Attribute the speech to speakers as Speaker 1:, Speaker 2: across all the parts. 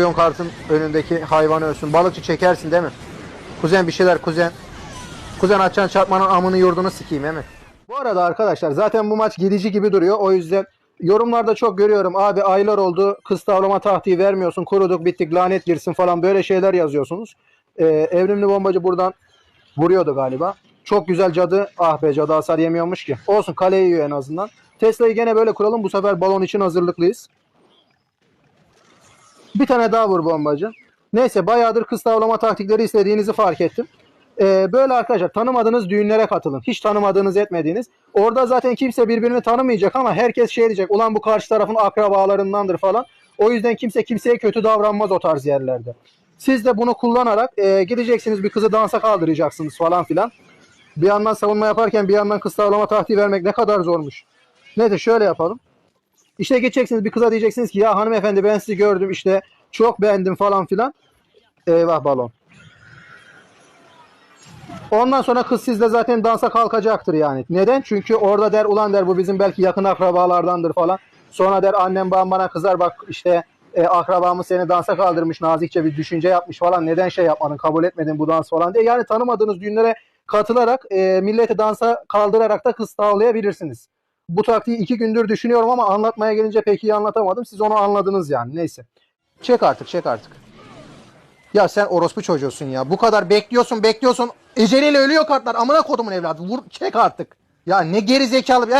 Speaker 1: Piyon kartın önündeki hayvanı ölsün. Balıkçı çekersin değil mi? Kuzen bir şeyler kuzen. Kuzen açan çarpmanın amını yurdunu sikeyim değil mi? Bu arada arkadaşlar zaten bu maç gidici gibi duruyor. O yüzden yorumlarda çok görüyorum. Abi aylar oldu kız tavlama tahtiği vermiyorsun. Kuruduk bittik lanet girsin falan böyle şeyler yazıyorsunuz. Ee, evrimli bombacı buradan vuruyordu galiba. Çok güzel cadı. Ah be cadı hasar yemiyormuş ki. Olsun kaleye yiyor en azından. Tesla'yı gene böyle kuralım. Bu sefer balon için hazırlıklıyız. Bir tane daha vur bombacı. Neyse bayağıdır kız tavlama taktikleri istediğinizi fark ettim. Ee, böyle arkadaşlar tanımadığınız düğünlere katılın. Hiç tanımadığınız etmediğiniz. Orada zaten kimse birbirini tanımayacak ama herkes şey diyecek. Ulan bu karşı tarafın akrabalarındandır falan. O yüzden kimse kimseye kötü davranmaz o tarz yerlerde. Siz de bunu kullanarak e, gideceksiniz bir kızı dansa kaldıracaksınız falan filan. Bir yandan savunma yaparken bir yandan kız tavlama taktiği vermek ne kadar zormuş. Neyse şöyle yapalım. İşte geçeceksiniz bir kıza diyeceksiniz ki ya hanımefendi ben sizi gördüm işte çok beğendim falan filan. Eyvah balon. Ondan sonra kız sizle zaten dansa kalkacaktır yani. Neden? Çünkü orada der ulan der bu bizim belki yakın akrabalardandır falan. Sonra der annem babam bana kızar bak işte e, akrabamız seni dansa kaldırmış nazikçe bir düşünce yapmış falan. Neden şey yapmadın kabul etmedin bu dans falan diye. Yani tanımadığınız düğünlere katılarak e, milleti dansa kaldırarak da kız tavlayabilirsiniz. Bu taktiği iki gündür düşünüyorum ama anlatmaya gelince pek iyi anlatamadım. Siz onu anladınız yani neyse. Çek artık çek artık. Ya sen orospu çocuğusun ya. Bu kadar bekliyorsun bekliyorsun. Eceliyle ölüyor kartlar. Amına kodumun evladı. Vur çek artık. Ya ne geri zekalı bir...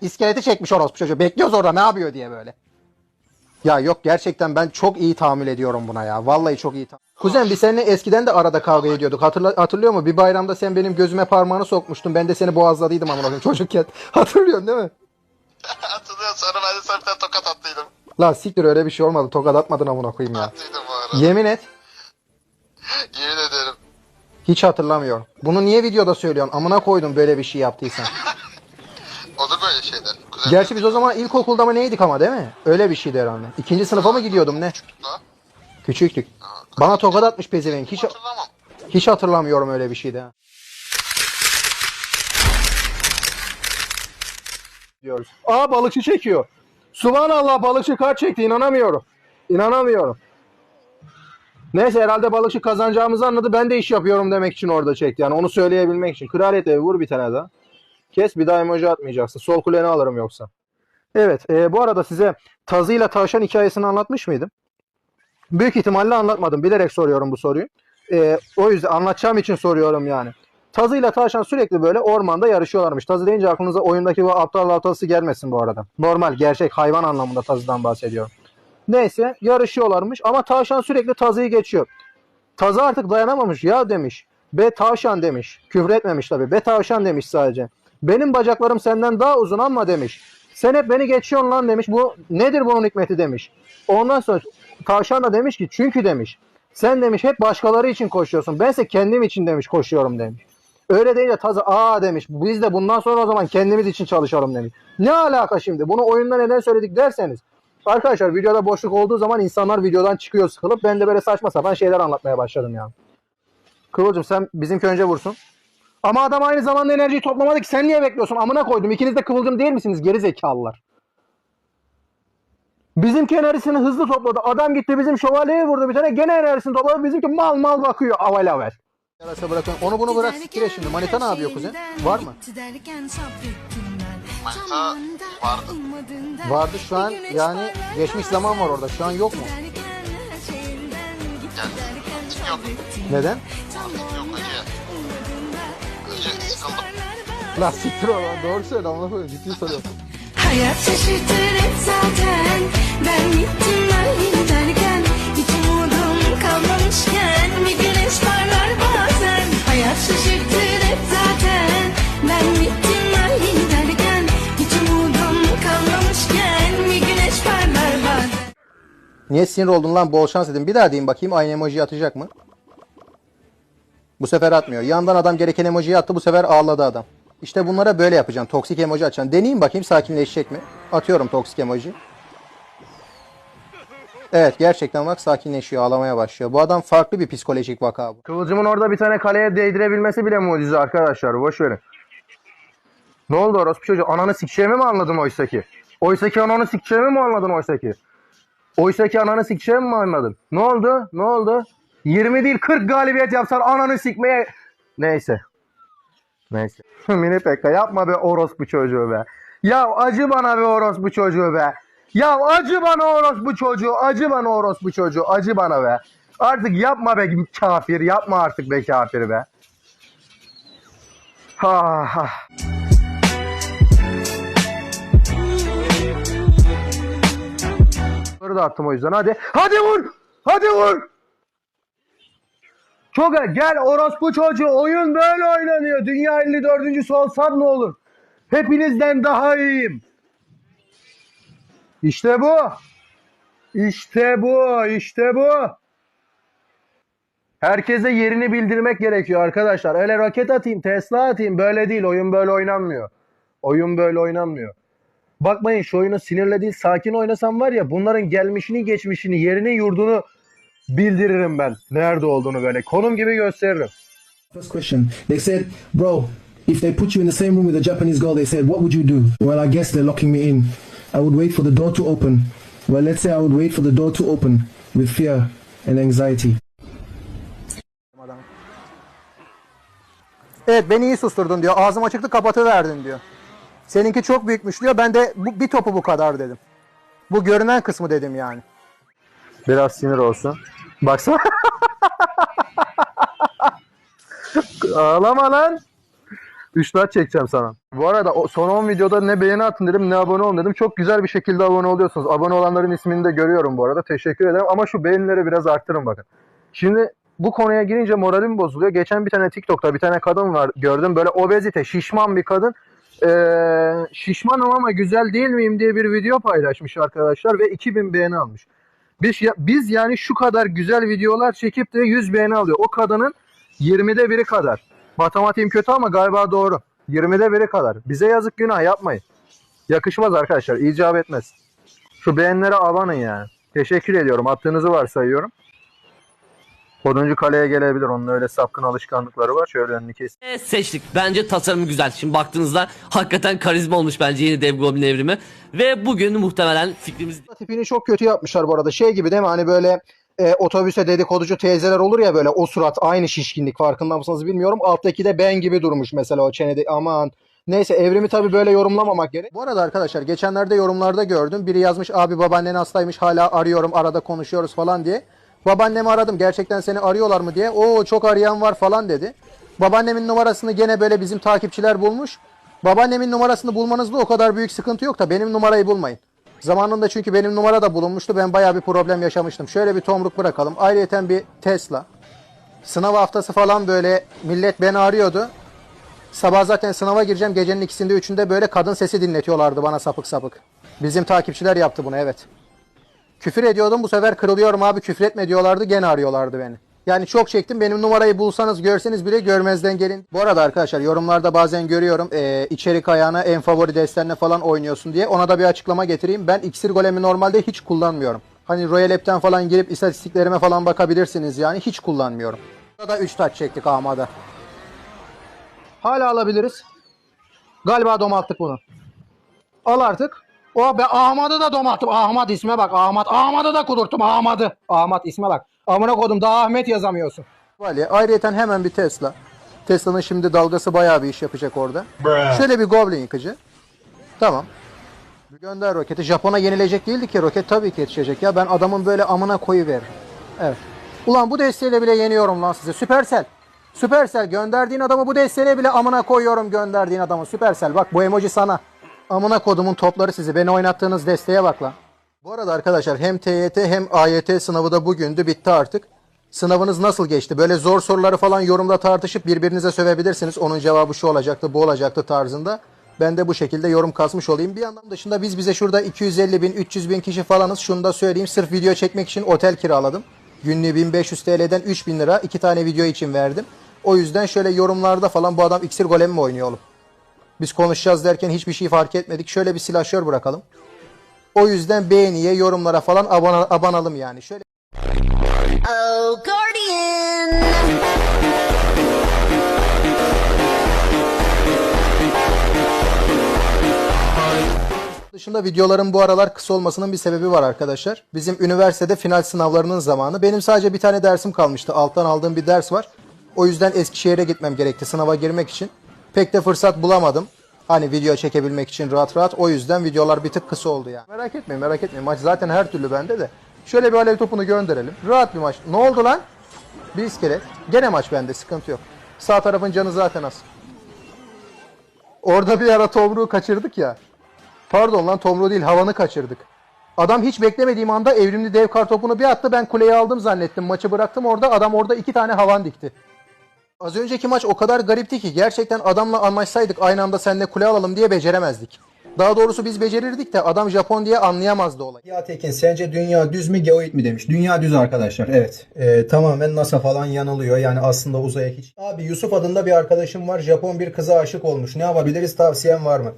Speaker 1: İskeleti çekmiş orospu çocuğu. Bekliyoruz orada ne yapıyor diye böyle. Ya yok gerçekten ben çok iyi tahammül ediyorum buna ya. Vallahi çok iyi tahammül. Kuzen biz seninle eskiden de arada kavga ediyorduk. Hatırla, hatırlıyor musun? Bir bayramda sen benim gözüme parmağını sokmuştun. Ben de seni boğazladıydım amına koyayım çocukken. Hatırlıyorsun değil mi?
Speaker 2: Hatırlıyorum sonra ben de sana bir tane tokat attıydım.
Speaker 1: La siktir öyle bir şey olmadı. Tokat atmadın amına koyayım ya.
Speaker 2: Attıydım bu arada.
Speaker 1: Yemin et.
Speaker 2: Yemin ederim.
Speaker 1: Hiç hatırlamıyorum. Bunu niye videoda söylüyorsun? Amına koydum böyle bir şey yaptıysan.
Speaker 2: Olur böyle şeyler. Kuzen
Speaker 1: Gerçi biz o zaman ilkokulda mı neydik ama değil mi? Öyle bir şeydi herhalde. İkinci sınıfa mı gidiyordum ne?
Speaker 2: la.
Speaker 1: Küçüktük. Bana tokat atmış pezevenk. Hiç,
Speaker 2: Hatırlamam.
Speaker 1: hiç hatırlamıyorum öyle bir şeydi. ha. Diyoruz. Aa balıkçı çekiyor. Subhanallah balıkçı kart çekti inanamıyorum. İnanamıyorum. Neyse herhalde balıkçı kazanacağımızı anladı. Ben de iş yapıyorum demek için orada çekti. Yani onu söyleyebilmek için. Kraliyet evi vur bir tane daha. Kes bir daha emoji atmayacaksın. Sol kuleni alırım yoksa. Evet e, bu arada size tazıyla tavşan hikayesini anlatmış mıydım? Büyük ihtimalle anlatmadım. Bilerek soruyorum bu soruyu. E, o yüzden anlatacağım için soruyorum yani. Tazıyla tavşan sürekli böyle ormanda yarışıyorlarmış. Tazı deyince aklınıza oyundaki bu aptal aptalsı gelmesin bu arada. Normal, gerçek, hayvan anlamında tazıdan bahsediyorum. Neyse yarışıyorlarmış ama tavşan sürekli tazıyı geçiyor. Tazı artık dayanamamış ya demiş. Be tavşan demiş. Küfür etmemiş tabii. Be tavşan demiş sadece. Benim bacaklarım senden daha uzun ama demiş. Sen hep beni geçiyorsun lan demiş. Bu nedir bunun hikmeti demiş. Ondan sonra tavşan da demiş ki çünkü demiş. Sen demiş hep başkaları için koşuyorsun. Bense kendim için demiş koşuyorum demiş. Öyle değil de tazı aa demiş. Biz de bundan sonra o zaman kendimiz için çalışalım demiş. Ne alaka şimdi? Bunu oyunda neden söyledik derseniz. Arkadaşlar videoda boşluk olduğu zaman insanlar videodan çıkıyor sıkılıp ben de böyle saçma sapan şeyler anlatmaya başladım ya. Kıvılcım sen bizimki önce vursun. Ama adam aynı zamanda enerjiyi toplamadı ki sen niye bekliyorsun? Amına koydum. İkiniz de kıvılcım değil misiniz? Geri zekalılar. Bizimki enerjisini hızlı topladı. Adam gitti bizim şövalyeye vurdu bir tane. Gene enerjisini topladı. Bizimki mal mal bakıyor avel. Yarasa bırakın. Onu bunu bırak sikire şimdi. Manita ne yapıyor kuzen? Var mı?
Speaker 2: Manita vardı.
Speaker 1: Vardı şu an yani geçmiş zaman var orada. Şu an yok mu?
Speaker 2: Yok.
Speaker 1: Neden? La siktir o lan. Doğru söyle koyayım. Ciddi soruyorum.
Speaker 3: Hayat zaten
Speaker 1: Niye sinir oldun lan bol şans dedim. Bir daha diyeyim bakayım aynı emoji atacak mı? Bu sefer atmıyor. Yandan adam gereken emojiyi attı bu sefer ağladı adam. İşte bunlara böyle yapacaksın. Toksik emoji atacaksın. Deneyeyim bakayım sakinleşecek mi? Atıyorum toksik emoji. Evet gerçekten bak sakinleşiyor ağlamaya başlıyor. Bu adam farklı bir psikolojik vaka bu. Kıvılcımın orada bir tane kaleye değdirebilmesi bile mucize arkadaşlar. Boş. Ne oldu orospu çocuğu? Ananı sikeceğimi mi anladın oysa ki? Oysa ki ananı sikeceğimi mi anladın oysa ki? Oysa ki ananı sikeceğim mi anladın? Ne oldu? Ne oldu? 20 değil 40 galibiyet yapsan ananı sikmeye... Neyse. Neyse. Mini Pekka yapma be orospu çocuğu be. Ya acı bana be orospu çocuğu be. Ya acı bana orospu çocuğu. Acı bana orospu çocuğu. Acı bana be. Artık yapma be kafir. Yapma artık be kafir be. Ha ha. Da attım o yüzden. Hadi. Hadi vur. Hadi vur. Çok gel orospu çocuğu oyun böyle oynanıyor. Dünya 54. olsam ne olur? Hepinizden daha iyiyim. İşte bu. İşte bu. İşte bu. Herkese yerini bildirmek gerekiyor arkadaşlar. Öyle roket atayım, Tesla atayım böyle değil. Oyun böyle oynanmıyor. Oyun böyle oynanmıyor. Bakmayın şu oyunu sinirle değil sakin oynasam var ya bunların gelmişini geçmişini yerini yurdunu bildiririm ben. Nerede olduğunu böyle konum gibi gösteririm.
Speaker 4: First question. They said, bro, if they put you in the same room with a Japanese girl, they said, what would you do? Well, I guess they're locking me in. I would wait for the door to open. Well, let's say I would wait for the door to open with fear and anxiety.
Speaker 1: Evet beni iyi susturdun diyor. Ağzım açıktı kapatıverdin diyor. Seninki çok büyükmüş diyor. Ben de bu, bir topu bu kadar dedim. Bu görünen kısmı dedim yani. Biraz sinir olsun. Baksana. Ağlama lan. Üçler çekeceğim sana. Bu arada son 10 videoda ne beğeni atın dedim ne abone olun dedim. Çok güzel bir şekilde abone oluyorsunuz. Abone olanların ismini de görüyorum bu arada. Teşekkür ederim. Ama şu beğenileri biraz arttırın bakın. Şimdi bu konuya girince moralim bozuluyor. Geçen bir tane TikTok'ta bir tane kadın var gördüm. Böyle obezite şişman bir kadın. Ee, şişmanım ama güzel değil miyim diye bir video paylaşmış arkadaşlar ve 2000 beğeni almış. Biz, biz yani şu kadar güzel videolar çekip de 100 beğeni alıyor. O kadının 20'de biri kadar. Matematiğim kötü ama galiba doğru. 20'de biri kadar. Bize yazık günah yapmayın. Yakışmaz arkadaşlar. icap etmez. Şu beğenilere abanın yani. Teşekkür ediyorum. Attığınızı varsayıyorum. Oduncu kaleye gelebilir. Onun öyle sapkın alışkanlıkları var. Şöyle önünü kes.
Speaker 5: E, seçtik. Bence tasarımı güzel. Şimdi baktığınızda hakikaten karizma olmuş bence yeni Dev Goblin evrimi. Ve bugün muhtemelen fikrimiz
Speaker 1: Tipini çok kötü yapmışlar bu arada. Şey gibi değil mi? Hani böyle e, otobüse dedikoducu teyzeler olur ya böyle o surat aynı şişkinlik farkında mısınız bilmiyorum. Alttaki de ben gibi durmuş mesela o çenede aman. Neyse evrimi tabii böyle yorumlamamak gerek. Bu arada arkadaşlar geçenlerde yorumlarda gördüm. Biri yazmış abi babaannen hastaymış hala arıyorum arada konuşuyoruz falan diye. Babaannemi aradım gerçekten seni arıyorlar mı diye. Oo çok arayan var falan dedi. Babaannemin numarasını gene böyle bizim takipçiler bulmuş. Babaannemin numarasını bulmanızda o kadar büyük sıkıntı yok da benim numarayı bulmayın. Zamanında çünkü benim numara da bulunmuştu. Ben bayağı bir problem yaşamıştım. Şöyle bir tomruk bırakalım. Ayrıyeten bir Tesla. Sınav haftası falan böyle millet beni arıyordu. Sabah zaten sınava gireceğim. Gecenin ikisinde üçünde böyle kadın sesi dinletiyorlardı bana sapık sapık. Bizim takipçiler yaptı bunu evet. Küfür ediyordum bu sefer kırılıyorum abi küfür etme diyorlardı gene arıyorlardı beni. Yani çok çektim benim numarayı bulsanız görseniz bile görmezden gelin. Bu arada arkadaşlar yorumlarda bazen görüyorum eee içerik ayağına en favori destenle falan oynuyorsun diye. Ona da bir açıklama getireyim. Ben iksir golemi normalde hiç kullanmıyorum. Hani Royal App'ten falan girip istatistiklerime falan bakabilirsiniz yani hiç kullanmıyorum. Burada da 3 taç çektik Ahmet'e. Hala alabiliriz. Galiba domalttık bunu. Al artık. O be Ahmet'ı da domalttım. Ahmet isme bak. Ahmet. Ahmet'ı da kudurttum. Ahmet'ı. Ahmet isme bak. Amına kodum daha Ahmet yazamıyorsun. Vali ayrıyeten hemen bir Tesla. Tesla'nın şimdi dalgası bayağı bir iş yapacak orada. Şöyle bir Goblin yıkıcı. Tamam. Gönder roketi. Japon'a yenilecek değildi ki roket tabii ki yetişecek ya. Ben adamın böyle amına koyu veririm. Evet. Ulan bu desteğiyle bile yeniyorum lan size. Süpersel. Süpersel gönderdiğin adamı bu desteğiyle bile amına koyuyorum gönderdiğin adamı. Süpersel bak bu emoji sana. Amına kodumun topları sizi. Beni oynattığınız desteğe bak lan. Bu arada arkadaşlar hem TYT hem AYT sınavı da bugündü bitti artık. Sınavınız nasıl geçti? Böyle zor soruları falan yorumda tartışıp birbirinize sövebilirsiniz. Onun cevabı şu olacaktı, bu olacaktı tarzında. Ben de bu şekilde yorum kasmış olayım. Bir yandan dışında biz bize şurada 250 bin, 300 bin kişi falanız. Şunu da söyleyeyim. Sırf video çekmek için otel kiraladım. Günlüğü 1500 TL'den 3000 lira. iki tane video için verdim. O yüzden şöyle yorumlarda falan bu adam iksir golemi mi oynuyor oğlum? Biz konuşacağız derken hiçbir şey fark etmedik. Şöyle bir silahşör bırakalım. O yüzden beğeniye, yorumlara falan abone, abanalım yani. Şöyle
Speaker 3: Oh, Guardian!
Speaker 1: Dışında videoların bu aralar kısa olmasının bir sebebi var arkadaşlar. Bizim üniversitede final sınavlarının zamanı. Benim sadece bir tane dersim kalmıştı. Alttan aldığım bir ders var. O yüzden Eskişehir'e gitmem gerekti sınava girmek için. Pek de fırsat bulamadım. Hani video çekebilmek için rahat rahat. O yüzden videolar bir tık kısa oldu ya. Merak etmeyin merak etmeyin. Maç zaten her türlü bende de. Şöyle bir alev topunu gönderelim. Rahat bir maç. Ne oldu lan? Bir iskelet. Gene maç bende sıkıntı yok. Sağ tarafın canı zaten az. Orada bir ara Tomruğu kaçırdık ya. Pardon lan Tomruğu değil havanı kaçırdık. Adam hiç beklemediğim anda evrimli dev kar topunu bir attı ben kuleyi aldım zannettim. Maçı bıraktım orada adam orada iki tane havan dikti. Az önceki maç o kadar garipti ki gerçekten adamla anlaşsaydık aynı anda seninle kule alalım diye beceremezdik. Daha doğrusu biz becerirdik de adam Japon diye anlayamazdı olayı.
Speaker 6: Ya Tekin sence dünya düz mü geoid mi demiş. Dünya düz arkadaşlar evet. Ee, tamamen NASA falan yanılıyor yani aslında uzaya hiç. Abi Yusuf adında bir arkadaşım var Japon bir kıza aşık olmuş. Ne yapabiliriz tavsiyen var mı?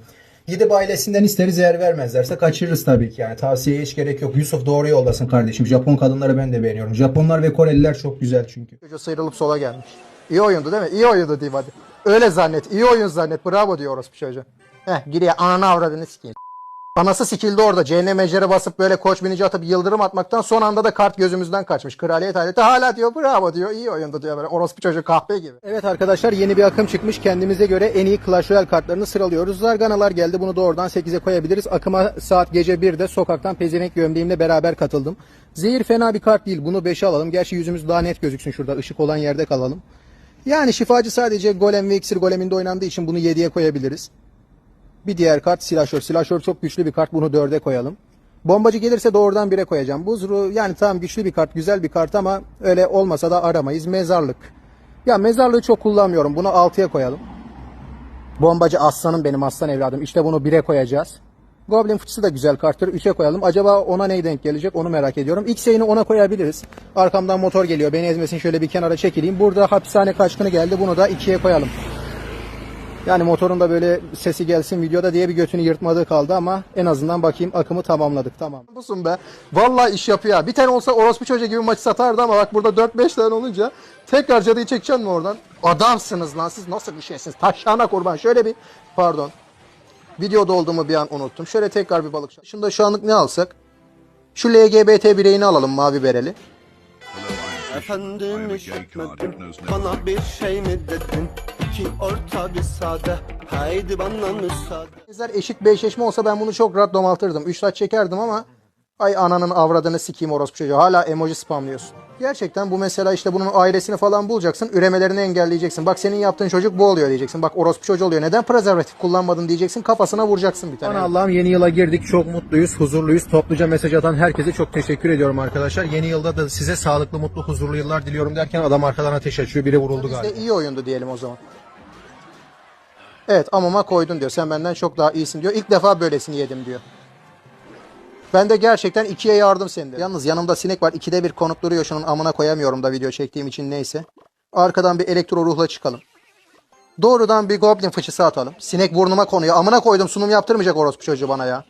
Speaker 6: Gidip ailesinden isteriz eğer vermezlerse kaçırırız tabii ki yani tavsiyeye hiç gerek yok. Yusuf doğru yoldasın kardeşim. Japon kadınları ben de beğeniyorum. Japonlar ve Koreliler çok güzel çünkü.
Speaker 1: Çocuğu sıyrılıp sola gelmiş. İyi oyundu değil mi? İyi oyundu diyeyim hadi. Öyle zannet. iyi oyun zannet. Bravo diyor orospu çocuğa. Heh giriyor ananı avradını sikeyim. Anası sikildi orada. CN mecere basıp böyle koç binici atıp yıldırım atmaktan son anda da kart gözümüzden kaçmış. Kraliyet aleti hala diyor bravo diyor. iyi oyundu diyor böyle orospu çocuğu kahpe gibi. Evet arkadaşlar yeni bir akım çıkmış. Kendimize göre en iyi Clash Royale kartlarını sıralıyoruz. Zarganalar geldi. Bunu doğrudan 8'e koyabiliriz. Akıma saat gece 1'de sokaktan pezevenk gömleğimle beraber katıldım. Zehir fena bir kart değil. Bunu 5'e alalım. Gerçi yüzümüz daha net gözüksün şurada. Işık olan yerde kalalım. Yani şifacı sadece golem ve iksir goleminde oynandığı için bunu 7'ye koyabiliriz. Bir diğer kart silahşör. Silahşör çok güçlü bir kart. Bunu 4'e koyalım. Bombacı gelirse doğrudan 1'e koyacağım. Buzru yani tamam güçlü bir kart, güzel bir kart ama öyle olmasa da aramayız. Mezarlık. Ya mezarlığı çok kullanmıyorum. Bunu 6'ya koyalım. Bombacı aslanım benim aslan evladım. İşte bunu 1'e koyacağız. Goblin fıçısı da güzel karttır. 3'e koyalım. Acaba ona ne denk gelecek onu merak ediyorum. X-Yay'ini ona koyabiliriz. Arkamdan motor geliyor. Beni ezmesin şöyle bir kenara çekileyim. Burada hapishane kaçkını geldi. Bunu da 2'ye koyalım. Yani motorun da böyle sesi gelsin videoda diye bir götünü yırtmadığı kaldı ama en azından bakayım akımı tamamladık. Tamam. Busun be. Vallahi iş yapıyor. Bir tane olsa orospu çocuğu gibi maçı satardı ama bak burada 4-5 tane olunca tekrar cadıyı çekeceksin mi oradan? Adamsınız lan siz nasıl bir şeysiniz? Taşağına kurban. Şöyle bir pardon. Videoda olduğumu bir an unuttum. Şöyle tekrar bir balık. Şimdi şu anlık ne alsak? Şu LGBT bireyini alalım mavi bereli.
Speaker 7: Efendim işitmedim Bana bir şey mi dedin İki orta bir sade Haydi bana müsaade
Speaker 1: Bizler eşit bir eşleşme olsa ben bunu çok rahat domaltırdım. 3 saat çekerdim ama ay ananın avradını sikeyim orospu çocuğu. Hala emoji spamlıyorsun. Gerçekten bu mesela işte bunun ailesini falan bulacaksın. Üremelerini engelleyeceksin. Bak senin yaptığın çocuk bu oluyor diyeceksin. Bak orospu çocuğu oluyor. Neden prezervatif kullanmadın diyeceksin. Kafasına vuracaksın bir tane. Allah'ım yeni yıla girdik. Çok mutluyuz, huzurluyuz. Topluca mesaj atan herkese çok teşekkür ediyorum arkadaşlar. Yeni yılda da size sağlıklı, mutlu, huzurlu yıllar diliyorum derken adam arkadan ateş açıyor. Biri vuruldu galiba. İşte iyi oyundu diyelim o zaman. Evet amama koydun diyor. Sen benden çok daha iyisin diyor. İlk defa böylesini yedim diyor. Ben de gerçekten ikiye yardım sende. Yalnız yanımda sinek var. İkide bir konuk duruyor. Şunun amına koyamıyorum da video çektiğim için neyse. Arkadan bir elektro ruhla çıkalım. Doğrudan bir goblin fıçısı atalım. Sinek burnuma konuyor. Amına koydum sunum yaptırmayacak orospu çocuğu bana ya.